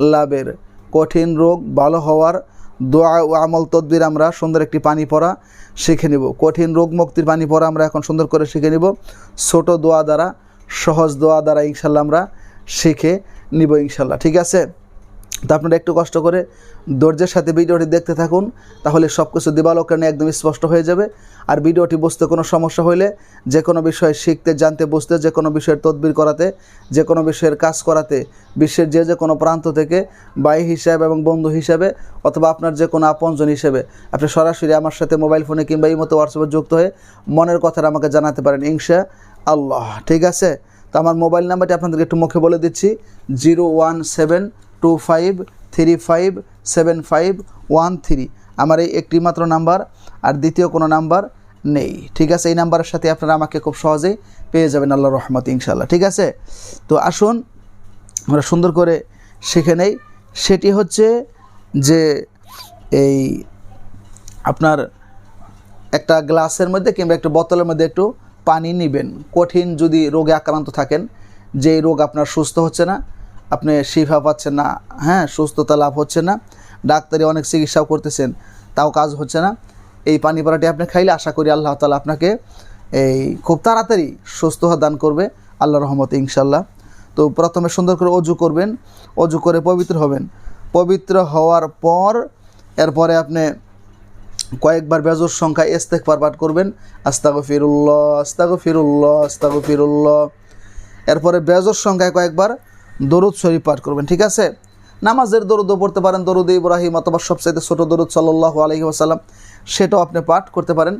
লাভের কঠিন রোগ, ভালো হওয়ার দোয়া ও আমল তদ্বির আমরা সুন্দর একটি পানি পরা শিখে নেব। কঠিন রোগ মুক্তির পানি পরা আমরা এখন সুন্দর করে শিখে নেব। ছোট দোয়া দ্বারা, সহজ দোয়া দ্বারা ইনশাল্লাহ আমরা শিখে নিব ইনশাল্লাহ। ঠিক আছে? তো আপনারা একটু কষ্ট করে ধৈর্যের সাথে ভিডিওটি দেখতে থাকুন, তাহলে সব কিছু দিবালোকরণে একদম স্পষ্ট হয়ে যাবে। আর ভিডিওটি বুঝতে কোনো সমস্যা হলে যে কোনো বিষয় শিখতে, জানতে, বুঝতে, যে কোনো বিষয়ের তদবির করাতে, যে কোনো বিষয়ের কাজ করাতে, বিশ্বের যে যে কোনো প্রান্ত থেকে ভাই হিসাবে এবং বন্ধু হিসাবে অথবা আপনার যে কোনো আপনজন হিসেবে আপনি সরাসরি আমার সাথে মোবাইল ফোনে কিংবা এই মতো হোয়াটসঅ্যাপে যুক্ত হয়ে মনের কথাটা আমাকে জানাতে পারেন ইনশা আল্লাহ ঠিক আছে? তো আমার মোবাইল নাম্বারটি আপনাদেরকে একটু মুখে বলে দিচ্ছি, zero one seven two five three five seven five one three আমার এই একটি মাত্র নাম্বার, আর দ্বিতীয় কোনো নাম্বার নেই। ঠিক আছে, এই নাম্বারের সাথে আপনারা আমাকে খুব সহজেই পেয়ে যাবেন আল্লাহ রহমত ইনশাল্লাহ ঠিক আছে? তো আসুন, আমরা সুন্দর করে শিখে নেই। সেটি হচ্ছে যে এই আপনার একটা গ্লাসের মধ্যে কিংবা একটা বোতলের মধ্যে একটু পানি নেবেন। কঠিন যদি রোগে আক্রান্ত থাকেন যে রোগ আপনার সুস্থ হচ্ছে না আপনি শিফা পাচ্ছেন না হ্যাঁ সুস্থতা লাভ হচ্ছে না, ডাক্তারি অনেক চিকিৎসাও করতেছেন, তাও কাজ হচ্ছে না। এই পানি পড়াটি আপনি খাইলে আশা করি আল্লাহ তালা আপনাকে এই খুব তাড়াতাড়ি সুস্থ দান করবে আল্লাহ রহমত ইনশাল্লাহ তো প্রথমে সুন্দর করে অজু করবেন, অজু করে পবিত্র হবেন। পবিত্র হওয়ার পর, এরপরে আপনি কয়েকবার বেজর সংখ্যা ইস্তেকবার পাঠ করবেন আস্তাগো ফিরুল্লাহ আস্তাগো ফিরুল্লাহ আস্তাগো ফিরুল্লাহ এরপরে বেজর সংখ্যায় কয়েকবার দরুদ শরীফ পাঠ করবেন, ঠিক আছে? নামাজের দরুদও পড়তে পারেন, দরুদ ইব্রাহিম অথবা সবচাইতে ছোটো দরুদ সাল্লাহ আলহি আসাল্লাম সেটাও আপনি পাঠ করতে পারেন।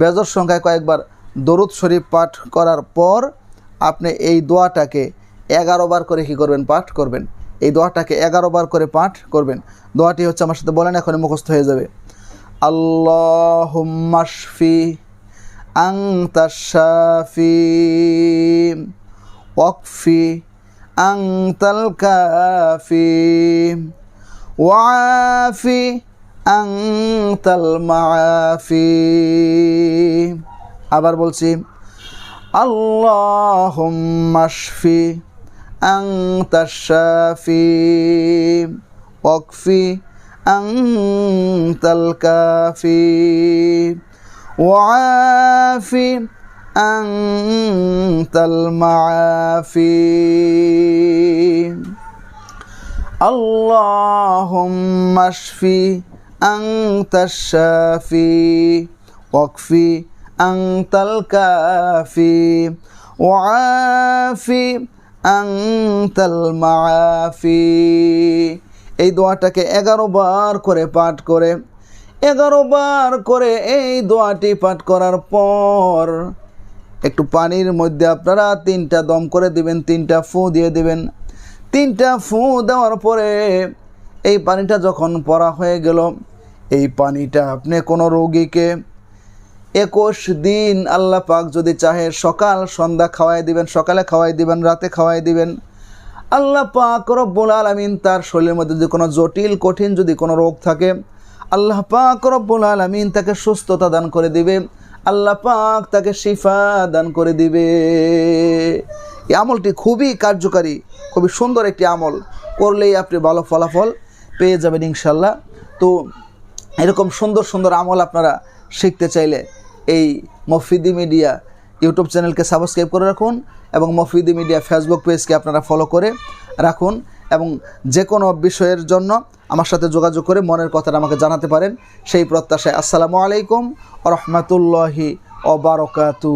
বেজর সংখ্যায় কয়েকবার দরুদ শরীফ পাঠ করার পর আপনি এই দোয়াটাকে এগারো বার করে কী করবেন? পাঠ করবেন। এই দোয়াটাকে এগারো বার করে পাঠ করবেন। দোয়াটি হচ্ছে আমার সাথে বলেন এখন মুখস্থ হয়ে যাবে। আল্লাহুম্মাশফি আংতা শাফি ওয়াকফি আংতাল কাফি ওয়াফি আংতাল মাফি আবার বলছি আল্লাহুম্মাশফি আংতা শাফি ওয়াকফি أنت الكافي وعافي أنت المعافي اللهم اشفي أنت الشافي واكفي أنت الكافي وعافي أنت المعافي এই দোয়াটাকে এগারো বার করে পাঠ করে এগারো বার করে এই দোয়াটি পাঠ করার পর একটু পানির মধ্যে আপনারা তিনটা দম করে দিবেন তিনটা ফু দিয়ে দিবেন তিনটা ফু দেওয়ার পরে এই পানিটা যখন পরা হয়ে গেল, এই পানিটা আপনি কোনো রোগীকে একুশ দিন আল্লাহ পাক যদি চাহে সকাল সন্ধ্যা খাওয়াই দিবেন, সকালে খাওয়াই দিবেন, রাতে খাওয়াই দিবেন, আল্লাহ পাক রব্বুল আলমিন তার শরীরের মধ্যে যদি কোনো জটিল, কঠিন যদি কোনো রোগ থাকে, আল্লাহ পাক রব্বুল আলমিন তাকে সুস্থতা দান করে দিবে, আল্লাহ পাক তাকে শিফা দান করে দিবে। এই আমলটি খুবই কার্যকারী, খুবই সুন্দর একটি আমল। করলেই আপনি ভালো ফলাফল পেয়ে যাবেন ইনশাল্লাহ। তো এরকম সুন্দর সুন্দর আমল আপনারা শিখতে চাইলে এই মফিদি মিডিয়া ইউটিউব চ্যানেলকে সাবস্ক্রাইব করে রাখুন এবং মফিদি মিডিয়া ফেসবুক পেজকে আপনারা ফলো করে রাখুন এবং যে কোনো বিষয়ের জন্য আমার সাথে যোগাযোগ করে মনের কথাটা আমাকে জানাতে পারেন। সেই প্রত্যাশায় আসসালামু আলাইকুম রহমতুল্লাহি অবারকাতু